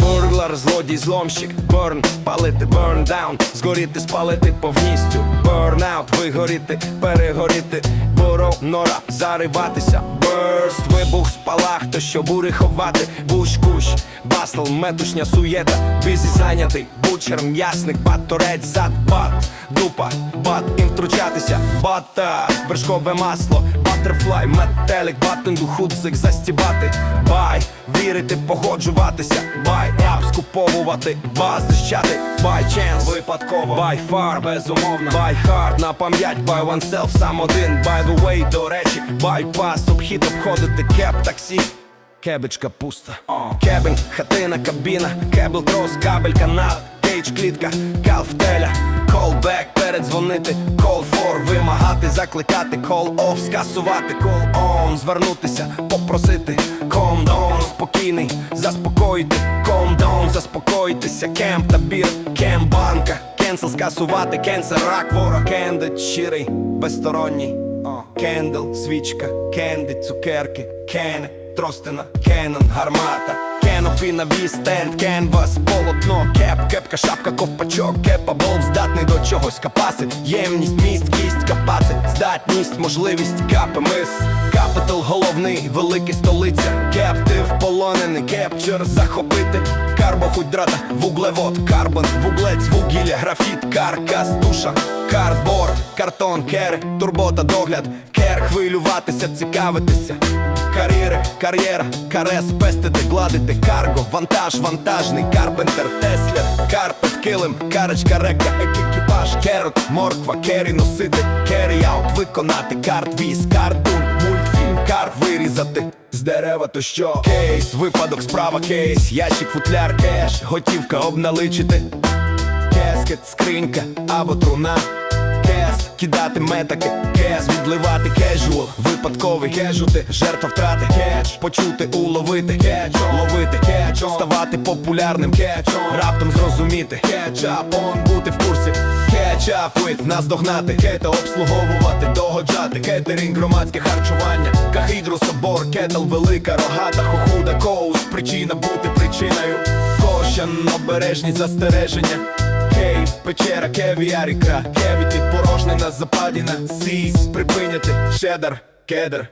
Бурглар, злодій, зломщик, бурн, палити, burn down, згоріти, спалити повністю, burnout, вигоріти, перегоріти, буров, нора, зариватися, burst, вибух, спалах, то що бури ховати, буш, кущ, басл, метушня, суєта, бізі зайнятий, бучер, м'ясник, бат, торець, зад, бат, дупа, бат, і втручатися, бата, вершкове масло, батерфлай, метелик, батинду, худзик, застібати, бай, вірити, погоджуватися, бай, ап, скуповувати, бас, дищати, бай, ченс, випадково, бай, фар, безумовно, бай, хард, на пам'ять, бай, oneself, сам один, by the way, до речі, байпас, обхід, обходити, кеп, таксі, Кебечка пуста, кебень, хатина, кабіна, кебл, трос, кабель, канал, кейдж, клітка, калфтеля, колбек, передзвонити, call for, вимагати, закликати, call off, скасувати, call on, звернутися, попросити, calm down, спокійний, заспокоїти, calm down, заспокоїтися, кемп та бір, кемп банка, кенсел, скасувати, кенсер, рак, ворог, кендит, щирий, безсторонній, кендл, свічка, кенди, цукерки, кени, тростина, кенон, гармата, кенопі на стенд, кенвас, полотно, кеп, кепка, шапка, ковпачок, кепабл, здатний до чогось капасит, ємність, міст, кість, капацит, здатність, можливість, капемис, капітал головний, великий столиця, кептив, полонений, кепчер, захопити, карбохуйдрата, вуглевод, карбон, вуглець, вугілля, графіт, каркас, туша, кардборд, картон, кери, турбота, догляд, кер, хвилюватися, цікавитися, кар'єри, кар'єра, карес, пестити, гладити, карго, вантаж, вантажний, карпентер, теслер, карпет, килим, карочка, река, екіпаж, керот, морква, кері носити, кері аут, виконати, карт, віз, картун, мультфільм, кар вирізати. З дерева то що? Кейс, випадок, справа, кейс, ящик, футляр, кеш, готівка обналичити. Кескет, скринька або труна. Кидати метаки, кес, відливати кежуал, випадковий кежути, жертва втрати, кетч, почути, уловити, кетч, ловити, кетч, ставати популярним, кетч, раптом зрозуміти, кетчап, он бути в курсі, кетчап, вид, нас догнати, кета обслуговувати, догоджати, кетерінг, громадське харчування, кахідру, собор, кетл, велика, рогата, хохуда, коус, причина бути причиною, кощан, обережність, застереження. Кейв, печера, кевіар, ікра, кевіті, порожнена, западіна, сіс, припиняти, шедар, кедр,